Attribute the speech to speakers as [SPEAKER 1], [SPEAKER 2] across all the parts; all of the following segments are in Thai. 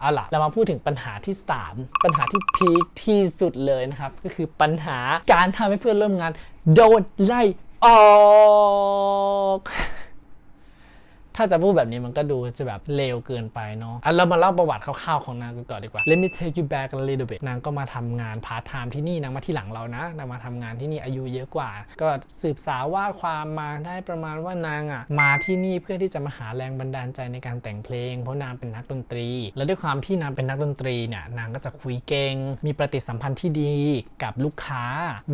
[SPEAKER 1] เอาล่ะ เรามาพูดถึงปัญหาที่ 3 ปัญหาที่พีคที่สุดเลยนะครับ ก็คือปัญหาการทำให้เพื่อนร่วมงาน โดนไล่ออก ถ้าจะพูดแบบนี้มันก็ดูจะแบบเลวเกินไปเนาะอะเรามาเล่าประวัติคร่าวๆของนางกันก่อนดีกว่า Let me take you back a little bit นางก็มาทำงานพาร์ทไทม์ที่นี่นางมาที่หลังเรานะนางมาทำงานที่นี่อายุเยอะกว่า ก็สืบสาวว่าความมาได้ประมาณว่านางอะมาที่นี่เพื่อที่จะมาหาแรงบันดาลใจในการแต่งเพลง เพราะนางเป็นนักดนตรี แล้วด้วยความที่นางเป็นนักดนตรีเนี่ยนางก็จะคุยเก่งมีปฏิสัมพันธ์ที่ดีกับลูกค้า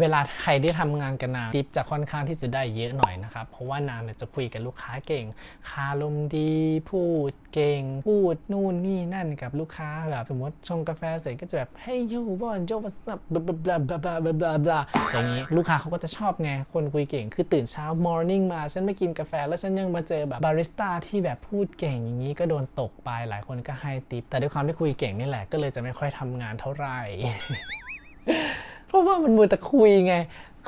[SPEAKER 1] เวลาใครได้ทำงานกับนางทิปจะค่อนข้างที่จะได้เยอะหน่อยนะครับเพราะว่านางเนี่ยจะคุยกับลูกค้าเก่งคาารมณ์ดีพูดเก่ง พูดนู่นนี่นั่นกับลูกค้าแบบสมมติชงกาแฟเสร็จก็จะแบบให้ยูวอนโจวัสนับบลาบลาบลาบลาบลาบลาอย่างนี้ลูกค้าเขาก็จะชอบไงคนคุยเก่ง คือตื่นเช้ามอร์นิ่งมาฉันไม่กินกาแฟแล้วฉันยังมาเจอแบบบาริสต้าที่แบบพูดเก่งอย่างนี้ก็โดนตกไปหลายคนก็ให้ติปแต่ด้วยความที่คุยเก่งนี่แหละก็เลยจะไม่ค่อยทำงานเท่าไหร่ เพราะว่ามันมือแต่คุยไง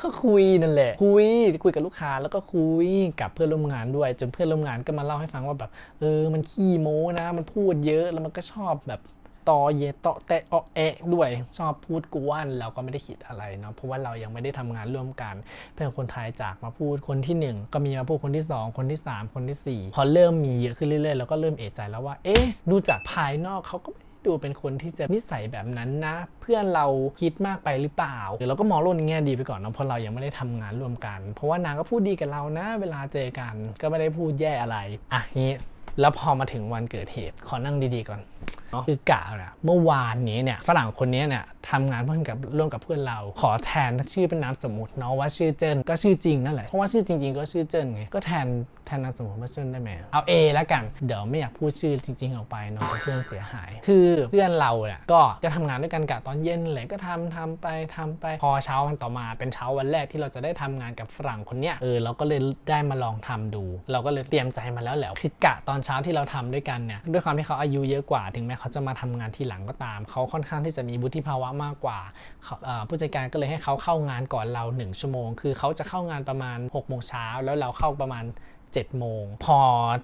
[SPEAKER 1] ก็คุยนั่นแหละ คุยคุยกับลูกค้าแล้วก็คุยกับเพื่อนร่วมงานด้วย จนเพื่อนร่วมงานก็มาเล่าให้ฟังว่าแบบ เออ มันขี้โม้นะ มันพูดเยอะแล้วมันก็ชอบแบบตอเยตอแตะออแอะด้วยชอบพูดกวนเราก็ไม่ได้คิดอะไรเนาะเพราะว่าเรายังไม่ได้ทำงานร่วมกัน เพื่อนคนไทยจากมาพูดคนที่หนึ่งก็มีมาพูดคนที่สองคนที่สามคนที่สี่พอเริ่มมีเยอะขึ้นเรื่อยๆเราก็เริ่มเอะใจแล้วว่า เอ๊ะดูจากภายนอกเขาก็ไม่ไดูเป็นคนที่จะนิสัยแบบนั้นนะ เพื่อนเราคิดมากไปหรือเปล่าเดี๋ยวเราก็มองโลกในแง่ดีไปก่อนเนาะเพราะเรายังไม่ได้ทำงานร่วมกัน เพราะว่านางก็พูดดีกับเรานะ เวลาเจอกันก็ไม่ได้พูดแย่อะไรอะนี้แล้วพอมาถึงวันเกิดเหตุขอนั่งดีๆก่อน คือกะนะเมื่อวานนี้เนี่ยฝรั่งคนนี้เนี่ยทำงานเพื่อนกับร่วมกับเพื่อนเรา ขอแทนชื่อเป็นนามสมมติเนาะว่าชื่อเจินก็ชื่อจริงนั่นแหละเพราะว่าชื่อจริง ๆ ก็ชื่อเจินไงก็แทนแทนนามสมมติว่าเจินได้ไหมเอา A แล้วกันเดี๋ยวไม่อยากพูดชื่อจริง ๆ ออกไปเนาะเพื่อนเสียหาย คือเพื่อนเราเนี่ยก็จะทำงานด้วยกันกะตอนเย็นเลยก็ทำทำไปทำไปพอเช้าวันต่อมาเป็นเช้าวันแรกที่เราจะได้ทำงานกับฝรั่งคนเนี้ยเออเราก็เลยได้มาลองทำดู เราก็เลยเตรียมใจมาแล้วแหละคือกะตอนเช้าที่เราทำด้วยกันเนี่ยด้วยความที่เขาอายุเยอะกว่าถึงแม้เขาจะมาทำงานทีหลังก็ตาม เขาค่อนข้างที่จะมีวุฒิภาวะมากกว่าผู้จัดการก็เลยให้เขาเข้างานก่อนเรา 1 ชั่วโมง คือเขาจะเข้างานประมาณ6โมงเช้าแล้วเราเข้าประมาณ7โมงพอ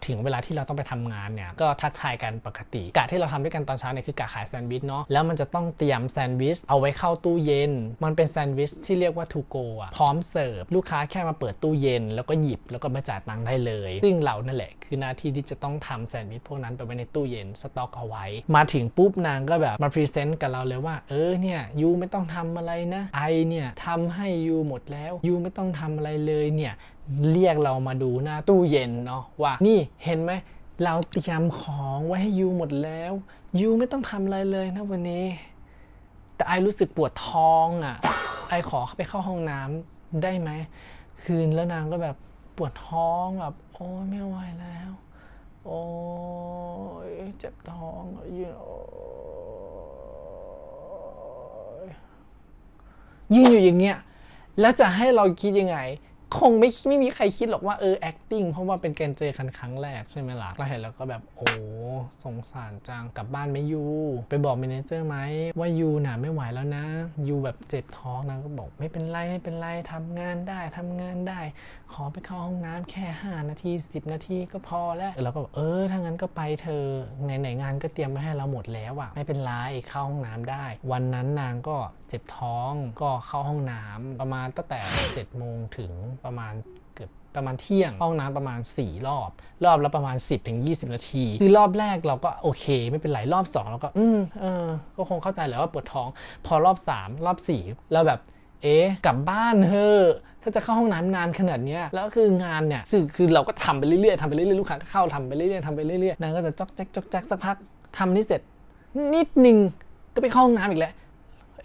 [SPEAKER 1] ถึงเวลาที่เราต้องไปทำงานเนี่ยก็ทักทายกันปกติกะที่เราทำด้วยกันตอนเช้าเนี่ยคือกะขายแซนด์วิชเนาะแล้วมันจะต้องเตรียมแซนด์วิชเอาไว้เข้าตู้เย็น มันเป็นแซนด์วิชที่เรียกว่าทูโกอะพร้อมเสิร์ฟลูกค้าแค่มาเปิดตู้เย็น แล้วก็หยิบแล้วก็มาจ่ายตังค์ได้เลย ซึ่งเรานั่นแหละ คือหน้าที่ที่จะต้องทำแซนด์วิชพวกนั้นไปไว้ในตู้เย็นสต็อกเอาไว้ มาถึงปุ๊บนางก็แบบมาพรีเซนต์กับเราเลยว่าเออเนี่ยยูไม่ต้องทำอะไรนะ ไอเนี่ยทำให้ยูหมดแล้วยูไม่ต้องทำอะไรเลยเนี่ยเรียกเรามาดูหน้าตู้เย็นเนาะว่านี่เห็นไหมเราเตรียมของไว้ให้ยูหมดแล้วยูไม่ต้องทำอะไรเลยนะวันนี้ แต่ไอรู้สึกปวดท้องอะ่ะ ไอขอไปเข้าห้องน้ำได้ไหม คืนแล้วนางก็แบบปวดท้องแบบ โอ้ไม่ไหวแล้ว โอ้เจ็บท้องอะยืนโอ้ย ยืนอยู่อย่างเงี้ยแล้วจะให้เราคิดยังไง คงไม่ไม่มีใครคิดหรอกว่าเออ acting เพราะว่าเป็นการเจอกันครั้งแรกใช่ไหมล่ะเราเห็นแล้วก็แบบโอ้สงสารจังกลับบ้านไหม่ยูไปบอกเมนเจอร์ไหมว่ายูน่ะไม่ไหวแล้วนะยูแบบเจ็บท้องนางก็บอกไม่เป็นไรไม่เป็นไรทำงานได้ทำงานได้ ขอไปเข้าห้องน้ำแค่ 5 นาที 10 นาทีก็พอแล้วเราก็บอกเออถ้างั้นก็ไปเธอะไหนงานก็เตรียมมาให้เราหมดแล้วอะไม่เป็นไรเข้าห้องน้ำได้ วันนั้นนางก็เจ็บท้องก็เข้าห้องน้ำประมาณตั้งแต่7โมงถึงประมาณเกือบประมาณเที่ยงห้องน้ำประมาณ 4 รอบ รอบละประมาณ 10ถึง20 นาที คือรอบแรกเราก็โอเค ไม่เป็นไรรอบ 2 เราก็ อืมเออก็คงเข้าใจแหละว่าปวดท้อง พอรอบ 3 รอบ 4 เราแบบ เอ๊ะกลับบ้านเถอะถ้าจะเข้าห้องน้ำนานขนาดนี้แล้วคืองานเนี่ยสื่อคือเราก็ทำไปเรื่อยๆทำไปเรื่อยๆลูกค้าก็เข้าทำไปเรื่อยๆทำไปเรื่อยๆนางก็จะจ๊อกแจ๊กจ๊อกแจ๊กสักพักทำนี่เสร็จ นิดนึงก็ไปเข้าห้องน้ำอีกแล้ว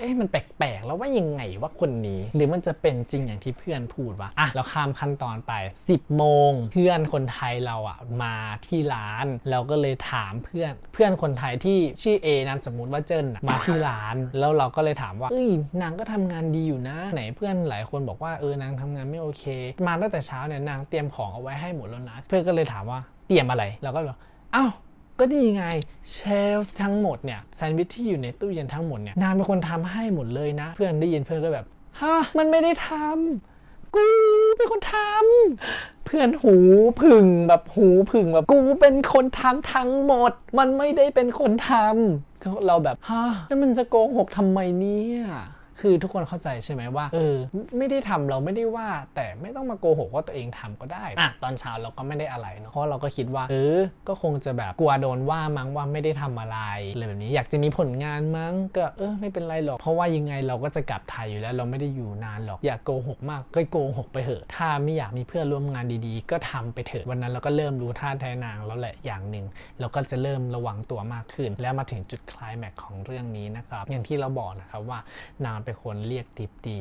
[SPEAKER 1] เอ๊ะมันแปลกๆ แล้วว่ายังไงว่าคนนี้ หรือมันจะเป็นจริงอย่างที่เพื่อนพูดวะอะเราข้ามขั้นตอนไป 10โมงเพื่อนคนไทยเราอะมาที่ร้าน เราก็เลยถามเพื่อนเพื่อนคนไทยที่ชื่อเอนามสมมุติว่าเจิ้นมาที่ร้าน แล้วเราก็เลยถามว่าเอ้ยนางก็ทำงานดีอยู่นะ ไหนเพื่อนหลายคนบอกว่าเออนางทำงานไม่โอเค มาตั้งแต่เช้าเนี่ยนางเตรียมของเอาไว้ให้หมดแล้วนะ เพื่อนก็เลยถามว่าเตรียมอะไรเราก็บอกอ้าว ก็ดีไงเชฟทั้งหมดเนี่ยแซนด์วิชที่อยู่ในตู้เย็นทั้งหมดเนี่ยนางเป็นคนทำให้หมดเลยนะ เพื่อนได้ยินเพื่อนก็แบบฮะมันไม่ได้ทำกูเป็นคนทำเพื่อนหูผึ่งแบบหูผึ่งแบบกูเป็นคนทำทั้งหมด มันไม่ได้เป็นคนทำเราแบบฮะแล้วมันจะโกหกทำไมเนี่ย คือทุกคนเข้าใจใช่ไหมว่าเออไม่ได้ทำเราไม่ได้ว่า แต่ไม่ต้องมาโกหกว่าตัวเองทำก็ได้อะตอนเช้าเราก็ไม่ได้อะไรเนาะเพราะเราก็คิดว่าเออก็คงจะแบบกลัวโดนว่ามั้งว่าไม่ได้ทำอะไรอะไรแบบนี้อยากจะมีผลงานมั้งก็เออไม่เป็นไรหรอก เพราะว่ายังไงเราก็จะกลับไทยอยู่แล้วเราไม่ได้อยู่นานหรอกอยากโกหกมากก็โกหกไปเถอะ ถ้าไม่อยากมีเพื่อนร่วมงานดีๆ ก็ทำไปเถอะวันนั้นเราก็เริ่มรู้ท่าแท้นางแล้วแหละอย่างหนึ่งเราก็จะเริ่มระวังตัวมากขึ้น แล้วมาถึงจุดคลายแม็กของเรื่องนี้นะครับอย่างที่เราบอกนะครับว่านางเป็นคนเรียกติปดี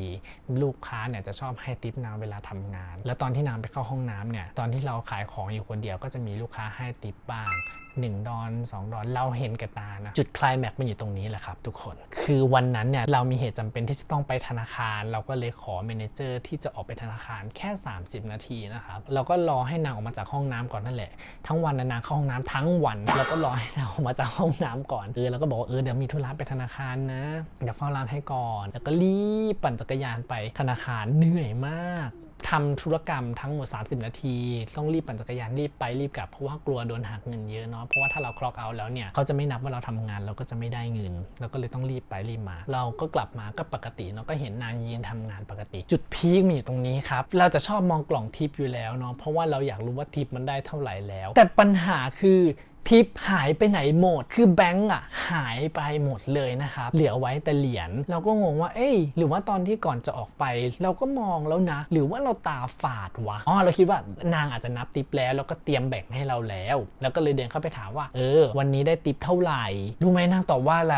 [SPEAKER 1] ลูกค้าเนี่ยจะชอบให้ติปนางเวลาทำงาน แล้วตอนที่นางไปเข้าห้องน้ำเนี่ยตอนที่เราขายของอยู่คนเดียวก็จะมีลูกค้าให้ติปบ้าง 1 ดอน 2 ดอนเราเห็นกับตานะ จุดคลายแม็กมันอยู่ตรงนี้แหละครับทุกคน คือวันนั้นเนี่ยเรามีเหตุจำเป็นที่จะต้องไปธนาคาร เราก็เลยขอเมนเจอร์ที่จะออกไปธนาคารแค่ 30 นาทีนะครับเราก็รอให้นางออกมาจากห้องน้ำก่อนนั่นแหละ ทั้งวันนะนางเข้าห้องน้ำทั้งวันเราก็รอให้นางออกมาจากห้องน้ำก่อนเออเราก็บอกว่าเออเดี๋ยวมีธุระไปธนาคารนะเดี๋ยวเฝ้าร้านให้ก่อนแล้วก็รีบปั่นจักรยานไปธนาคารเหนื่อยมากทำธุรกรรมทั้งหมด 30 นาที ต้องรีบปั่นจักรยานรีบไปรีบกลับ เพราะว่ากลัวโดนหักเงินเยอะเนาะเพราะว่าถ้าเราคล็อกเอาแล้วเนี่ยเขาจะไม่นับว่าเราทำงานเราก็จะไม่ได้เงินเราก็เลยต้องรีบไปรีบมา เราก็กลับมาก็ปกติเนาะก็เห็นนางยืนทำงานปกติ จุดพีคมีอยู่ตรงนี้ครับ เราจะชอบมองกล่องทิปอยู่แล้วเนาะเพราะว่าเราอยากรู้ว่าทิปมันได้เท่าไหร่แล้ว แต่ปัญหาคือ ทิปหายไปไหนหมด คือแบงก์อะหายไปหมดเลยนะครับ เหลือไว้แต่เหรียญ เราก็งงว่า เอ้ย หรือว่าตอนที่ก่อนจะออกไป เราก็มองแล้วนะ หรือว่าเราตาฝาดวะ อ๋อ เราคิดว่านางอาจจะนับทิปแล้ว แล้วก็เตรียมแบ่งให้เราแล้ว แล้วก็เลยเดินเข้าไปถามว่า เออ วันนี้ได้ทิปเท่าไหร่ รู้ไหมนางตอบว่าอะไร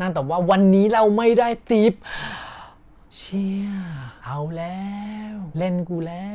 [SPEAKER 1] นางตอบว่าวันนี้เราไม่ได้ทิป เชี่ย เอาแล้ว เล่นกูแล้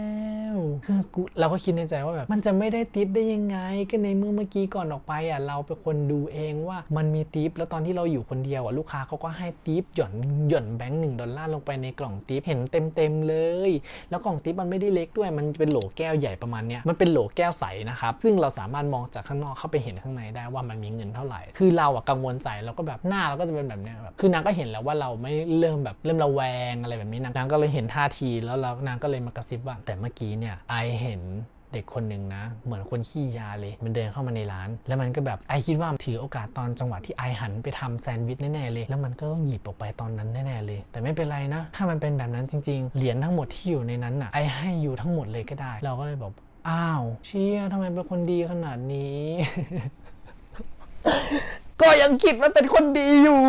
[SPEAKER 1] วคือกูเราก็คิดในใจว่าแบบ มันจะไม่ได้ทิปได้ยังไง ก็ในเมื่อเมื่อกี้ก่อนออกไปอะเราเป็นคนดูเองว่ามันมีทิปแล้วตอนที่เราอยู่คนเดียวอะลูกค้าเขาก็ให้ทิปหย่อนหย่อนแบงค์หนึ่งดอลลาร์ลงไปในกล่องทิปเห็นเต็มเต็มเลย แล้วกล่องทิปมันไม่ได้เล็กด้วย มันเป็นโหลแก้วใหญ่ประมาณเนี้ยมันเป็นโหลแก้วใสนะครับซึ่งเราสามารถมองจากข้างนอกเข้าไปเห็นข้างในได้ว่ามันมีเงินเท่าไหร่ คือเราอะกังวลใจเราก็แบบหน้าเราก็จะเป็นแบบเนี้ยแบบคือนางก็เห็นแล้วว่าเราไม่เริ่มแบบเริ่มระแวงอะไรแบบนี้นางก็เลยเห็นท่าทีแล้วเรานางก็เลยมากระซิบว่าแต่เมื่อกี้เนี่ยไอเห็นเด็กคนหนึ่งนะ เหมือนคนขี้ยาเลย มันเดินเข้ามาในร้าน แล้วมันก็แบบไอคิดว่าถือโอกาสตอนจังหวะที่ไอหันไปทำแซนด์วิชแน่ๆเลย แล้วมันก็ต้องหยิบออกไปตอนนั้นแน่ๆเลย แต่ไม่เป็นไรนะ ถ้ามันเป็นแบบนั้นจริง ๆ เหรียญทั้งหมดที่อยู่ในนั้นน่ะไอให้อยู่ทั้งหมดเลยก็ได้ เราก็เลยบอกอ้าวเชี่ยทำไมเป็นคนดีขนาดนี้ ก็ยังคิดว่าเป็นคนดีอยู่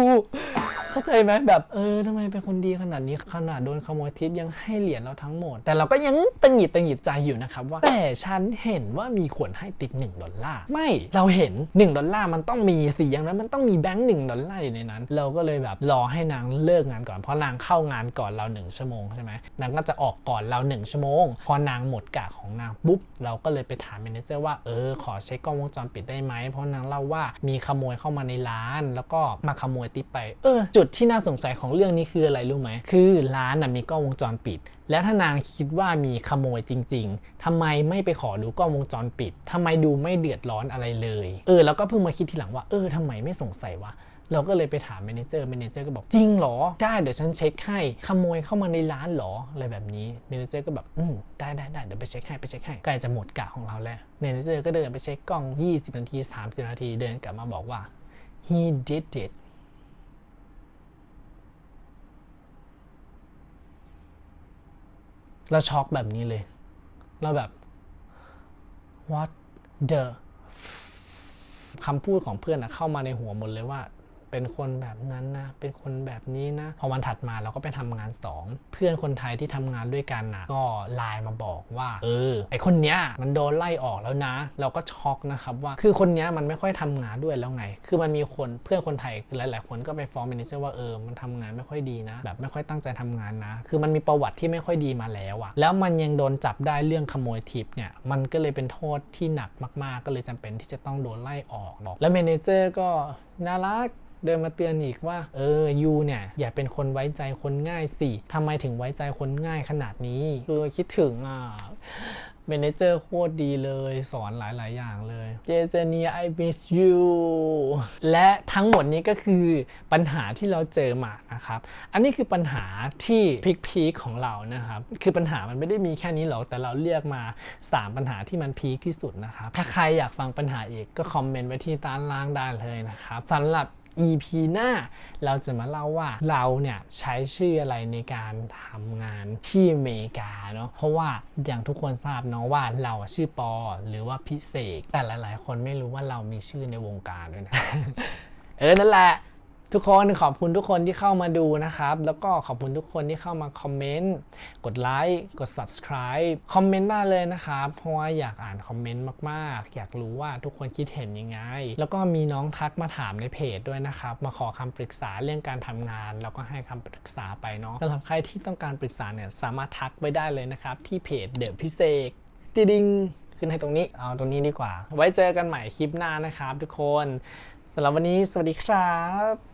[SPEAKER 1] เข้าใจไหมแบบเออทำไมเป็นคนดีขนาดนี้ขนาดโดนขโมยทิปยังให้เหรียญเราทั้งหมด แต่เราก็ยังตังหิดตังหิดใจอยู่นะครับว่าแต่ฉันเห็นว่ามีคนให้ติป1ดอลลาร์ไม่เราเห็น 1 ดอลลาร์มันต้องมีสิอย่างนั้นมันต้องมีแบงค์หนึ่งดอลลาร์อยู่ในนั้น เราก็เลยแบบรอให้นางเลิกงานก่อนเพราะนางเข้างานก่อนเรา 1 ชั่วโมงใช่ไหมนางก็จะออกก่อนเรา 1 ชั่วโมง พอนางหมดกะของนางปุ๊บเราก็เลยไปถามเมนเจอร์ว่าเออขอเช็คกล้องวงจรปิดได้ไหมเพราะนางเล่าว่ามีขโมยเข้ามาในร้าน แล้วก็มาขโมยติปไปเออจุดดที่น่าสงสัยของเรื่องนี้คืออะไรรู้ไหม คือร้านน่ะมีกล้องวงจรปิด แล้วถ้านางคิดว่ามีขโมยจริง ๆทำไมไม่ไปขอดูกล้องวงจรปิดทำไมดูไม่เดือดร้อนอะไรเลย เออ แล้วก็เพิ่งมาคิดทีหลังว่าเออทำไมไม่สงสัยวะเราก็เลยไปถามเมเนเจอร์เมเนเจอร์ก็บอกจริงหรอ ได้เดี๋ยวฉันเช็คให้ ขโมยเข้ามาในร้านหรอ อะไรแบบนี้เมเนเจอร์ก็แบบอืมได้ได้ได้เดี๋ยวไปเช็คให้ไปเช็คให้ใกล้จะหมดกะของเราแล้วเมเนเจอร์ก็เดินไปเช็คกล้อง 20 นาที 30 นาทีเดินกลับมาบอกว่า he did it เราช็อกแบบนี้เลย เราแบบ what the คำพูดของเพื่อนนะเข้ามาในหัวหมดเลยว่า เป็นคนแบบนั้นนะ เป็นคนแบบนี้นะ พอวันถัดมาเราก็ไปทำงานสองเพื่อนคนไทยที่ทำงานด้วยกันนะก็ไลน์มาบอกว่า เออ ไอคนเนี้ยมันโดนไล่ออกแล้วนะ เราก็ช็อกนะครับว่า คือคนเนี้ยมันไม่ค่อยทำงานด้วยแล้วไง คือมันมีคนเพื่อนคนไทยหลาย ๆ คนก็ไปฟ้องเมเนเจอร์ว่าเออ มันทำงานไม่ค่อยดีนะ แบบไม่ค่อยตั้งใจทำงานนะ คือมันมีประวัติที่ไม่ค่อยดีมาแล้วอะแล้วมันยังโดนจับได้เรื่องขโมยทิปเนี่ย มันก็เลยเป็นโทษที่หนักมาก ๆ ก็เลยจำเป็นที่จะต้องโดนไล่ออกแล้วเมเนเจอร์ก็น่ารักเดินมาเตือนอีกว่า เออยูเนี่ยอย่าเป็นคนไว้ใจคนง่ายสิทำไมถึงไว้ใจคนง่ายขนาดนี้คือคิดถึงอะเมเนเจอร์โคตรดีเลยสอนหลาย ๆ อย่างเลยเจเซเนีย I miss you และทั้งหมดนี้ก็คือปัญหาที่เราเจอมานะครับ อันนี้คือปัญหาที่พีคๆของเรานะครับ คือปัญหามันไม่ได้มีแค่นี้หรอก แต่เราเลือกมา 3 ปัญหาที่มันพีคที่สุดนะครับ ถ้าใครอยากฟังปัญหาอีกก็คอมเมนต์ไว้ที่ด้านล่างได้เลยนะครับสำหรับ EP หน้า เราจะมาเล่าว่าเราเนี่ยใช้ชื่ออะไรในการทำงานที่อเมริกาเนาะเพราะว่าอย่างทุกคนทราบเนาะว่าเราชื่อปอหรือว่าพิเศษ แต่หลาย ๆ คนไม่รู้ว่าเรามีชื่อในวงการด้วยนะ เออ นั่นแหละ ทุกคนขอบคุณทุกคนที่เข้ามาดูนะครับ แล้วก็ขอบคุณทุกคนที่เข้ามาคอมเมนต์กดไลค์กด subscribe คอมเมนต์ได้เลยนะครับเพราะว่าอยากอ่านคอมเมนต์มากๆ อยากรู้ว่าทุกคนคิดเห็นยังไง แล้วก็มีน้องทักมาถามในเพจด้วยนะครับ มาขอคำปรึกษาเรื่องการทำงาน แล้วก็ให้คำปรึกษาไปเนาะสำหรับใครที่ต้องการปรึกษาเนี่ยสามารถทักไปได้เลยนะครับที่เพจเด e p พิเศษติดิงขึ้นให้ตรงนี้เอาตรงนี้ดีกว่า ไว้เจอกันใหม่คลิปหน้านะครับ ทุกคนสำหรับวันนี้สวัสดีครับ